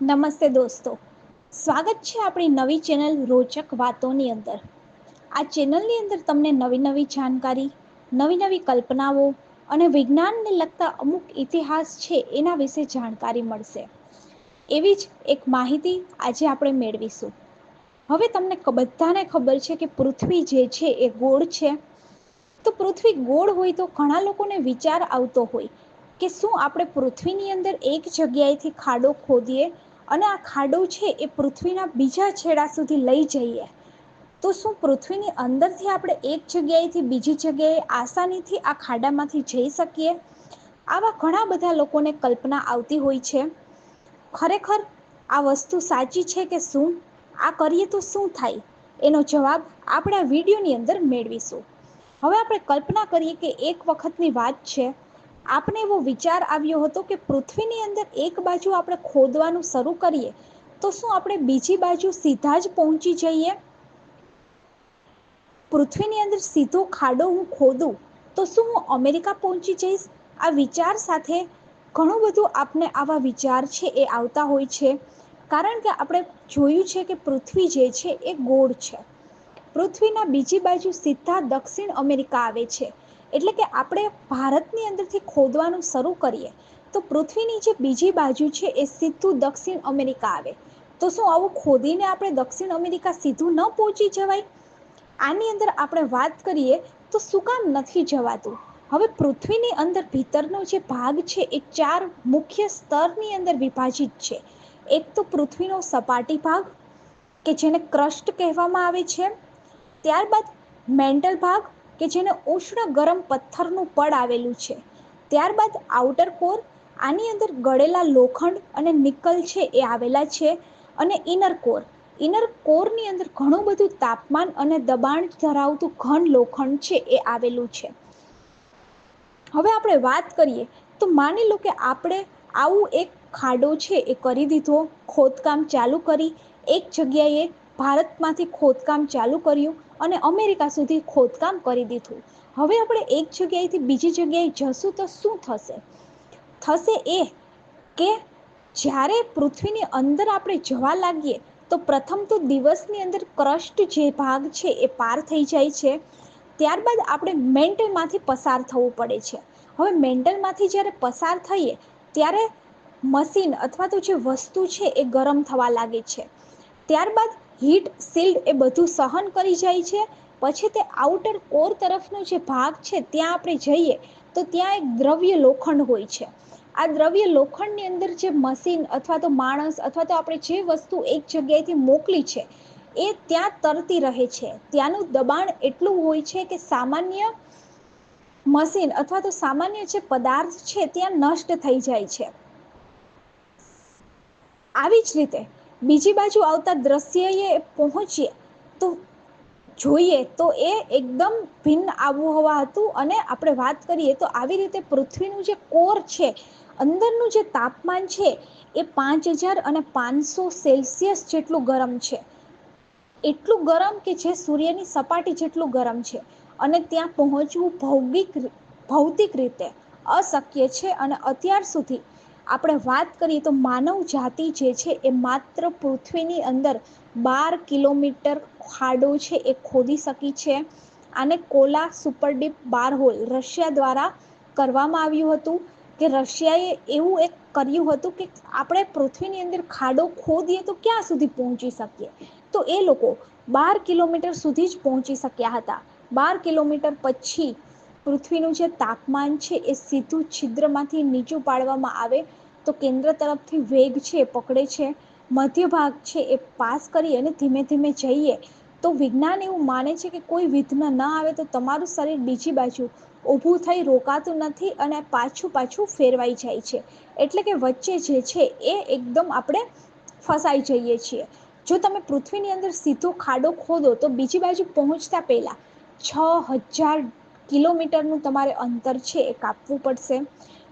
નમસ્તે દોસ્તો. સ્વાગત છે આપણી નવી ચેનલ રોચક વાતોની અંદર. આ ચેનલની અંદર તમને નવી નવી જાણકારી, નવી નવી કલ્પનાઓ અને વિજ્ઞાનને લગતા અમુક ઇતિહાસ છે એના વિશે જાણકારી મળશે. એવી જ એક માહિતી આજે આપણે મેળવીશું. હવે તમને બધાને ખબર છે કે પૃથ્વી જે છે એ ગોળ છે. તો પૃથ્વી ગોળ હોય તો ઘણા લોકોને વિચાર આવતો હોય કે શું આપણે પૃથ્વીની અંદર એક જગ્યાએથી ખાડો ખોદીએ અને આ ખાડો છે એ પૃથ્વીના બીજા છેડા સુધી લઈ જઈએ. તો શું પૃથ્વીની અંદરથી આપણે એક જગ્યાએથી બીજી જગ્યાએ આસાનીથી આ ખાડામાંથી જઈ શકીએ? આવા ઘણા બધા લોકોને કલ્પના આવતી હોય છે. ખરેખર આ વસ્તુ સાચી છે કે શું? આ કરીએ તો શું થાય? એનો જવાબ આપણે આ વિડીયોની અંદર મેળવીશું. હવે આપણે કલ્પના કરીએ કે એક વખતની વાત છે. આપણે એવો વિચાર આવ્યો હતો કે પૃથ્વીની અંદર એક બાજુ આપણે ખોદવાનું શરૂ કરીએ, તો શું આપણે બીજી બાજુ સીધા જ પહોંચી જઈએ? પૃથ્વીની અંદર સીધો ખાડો હું ખોદું, તો શું હું અમેરિકા પહોંચી જઈશ? આ વિચાર સાથે ઘણું બધું આપને આવા વિચાર છે એ આવતા હોય છે. કારણ કે આપણે જોયું છે કે પૃથ્વી જે છે એ ગોળ છે. પૃથ્વીના બીજી બાજુ સીધા દક્ષિણ અમેરિકા આવે છે. એટલે કે આપણે ભારતની અંદરથી ખોદવાનું શરૂ કરીએ, તો પૃથ્વીની જે બીજી બાજુ છે એ સીધું દક્ષિણ અમેરિકા આવે. તો શું આવું ખોદીને આપણે દક્ષિણ અમેરિકા સીધું ન પહોંચી જવાય? આની અંદર આપણે વાત કરીએ તો શું કામ નથી જવાતું? હવે પૃથ્વીની અંદર ભીતરનો જે ભાગ છે એ ચાર મુખ્ય સ્તરની અંદર વિભાજિત છે. એક તો પૃથ્વીનો સપાટી ભાગ, કે જેને ક્રસ્ટ કહેવામાં આવે છે. ત્યારબાદ મેન્ટલ ભાગ કે જેને ઉષ્ણ ગરમ પથ્થરનું પડ આવેલું છે. ત્યારબાદ આઉટર કોર આની અંદર ગળેલા લોખંડ અને નિકલ છે એ આવેલા છે અને ઇનર કોર ઇનર કોરની અંદર ઘણું બધું તાપમાન અને દબાણ ધરાવતું ઘન લોખંડ છે એ આવેલું છે. હવે આપણે વાત કરીએ, તો માની લો કે આપણે આવું એક ખાડો છે એ કરી દીધો, ખોદકામ ચાલુ કરી, એક જગ્યાએ ભારતમાંથી ખોદકામ ચાલુ કર્યું અને અમેરિકા સુધી ખોદકામ કરી દીધું. હવે આપણે એક જગ્યાએથી બીજી જગ્યાએ જશું તો શું થશે? થશે એ કે જ્યારે પૃથ્વીની અંદર આપણે જવા લાગીએ, તો પ્રથમ તો દિવસની અંદર ક્રસ્ટ જે ભાગ છે એ પાર થઈ જાય છે. ત્યારબાદ આપણે મેન્ટલમાંથી પસાર થવું પડે છે. હવે મેન્ટલમાંથી જ્યારે પસાર થઈએ, ત્યારે મશીન અથવા તો જે વસ્તુ છે એ ગરમ થવા લાગે છે. ત્યારબાદ હીટ શિલ્ડ એ બધું સહન કરી જાય છે. પછી તે આઉટર કોર તરફનો જે ભાગ છે, ત્યાં આપણે જઈએ તો ત્યાં એક દ્રવ્ય લોખંડ હોય છે. આ દ્રવ્ય લોખંડની અંદર જે મશીન અથવા તો માણસ અથવા તો આપણે જે વસ્તુ એક જગ્યાએથી મોકલી છે, એ ત્યાં તરતી રહે છે. ત્યાંનું દબાણ એટલું હોય છે કે સામાન્ય મશીન અથવા તો સામાન્ય જે પદાર્થ છે, ત્યાં નષ્ટ થઈ જાય છે. આવી જ રીતે બીજી બાજુ આવતા દ્રશ્યએ પહોંચીએ તો જોઈએ તો એ એકદમ ભિન્ન આબોહવા હતું અને આપણે વાત કરીએ તો આવી રીતે પૃથ્વીનું જે કોર છે, અંદરનું જે તાપમાન છે, એ પાંચ હજાર અને પાંચસો સેલ્સિયસ જેટલું ગરમ છે. એટલું ગરમ કે જે સૂર્યની સપાટી જેટલું ગરમ છે અને ત્યાં પહોંચવું ભૌગિક ભૌતિક રીતે અશક્ય છે અને અત્યાર સુધી આપણે વાત કરીએ તો માનવ જાતિ જે છે એ માત્ર પૃથ્વીની અંદર બાર કિલોમીટર ખાડો છે એ ખોદી શકી છે. આને Kola superdeep bore hole Russia દ્વારા કરવામાં આવ્યું હતું કે રશિયાએ એવું એક કર્યું હતું કે આપણે પૃથ્વીની અંદર ખાડો ખોદીએ તો ક્યાં સુધી પહોંચી શકીએ? તો એ લોકો બાર કિલોમીટર સુધી જ પહોંચી શક્યા હતા. બાર કિલોમીટર પછી પૃથ્વીનું જે તાપમાન છે એ સીધું છિદ્રમાંથી નીચું પાડવામાં આવે તો કેન્દ્ર તરફથી વેગ છે પકડે છે, મધ્ય ભાગ છે, એ પાસ કરી અને ધીમે ધીમે જઈએ. તો વિજ્ઞાન એવું માને છે કે કોઈ વિઘ્ન ન આવે તો તમારું શરીર બીજી બાજુ ઊભું થઈ રોકાતું નથી અને પાછું પાછું ફેરવાઈ જાય છે. એટલે કે વચ્ચે જે છે, એ એકદમ આપણે ફસાઈ જઈએ છીએ. જો તમે પૃથ્વીની અંદર સીધો ખાડો ખોદો તો બીજી બાજુ પહોંચતા પહેલાં છ હજાર કિલોમીટરનું તમારે અંતર છે, એ કાપવું પડશે.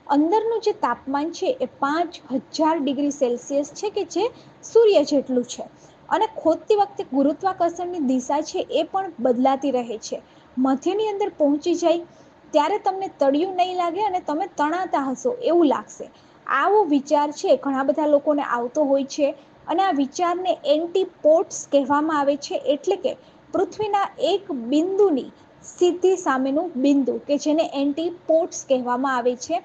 અંદરનું જે તાપમાન છે એ પાંચ હજાર ડિગ્રી સેલ્સિયસ છે કે જે સૂર્ય જેટલું છે. અને ખોદતી વખતે ગુરુત્વાકર્ષણની દિશા છે એ પણ બદલાતી રહે છે. મધ્યની અંદર પહોંચી જાય, ત્યારે તમને તળિયું નહીં લાગે અને તમે તણાતા હશો એવું લાગશે. આવો વિચાર છે, ઘણા બધા લોકોને આવતો હોય છે અને આ વિચારને એન્ટીપોટ્સ કહેવામાં આવે છે એટલે કે પૃથ્વીના એક બિંદુની સીધી સામેનું બિંદુ કે જેને એન્ટી પોર્ટ્સ કહેવામાં આવે છે.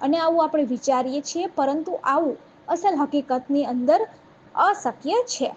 અને આવું આપણે વિચારીએ છીએ પરંતુ આવું અસલ હકીકતની અંદર અશક્ય છે.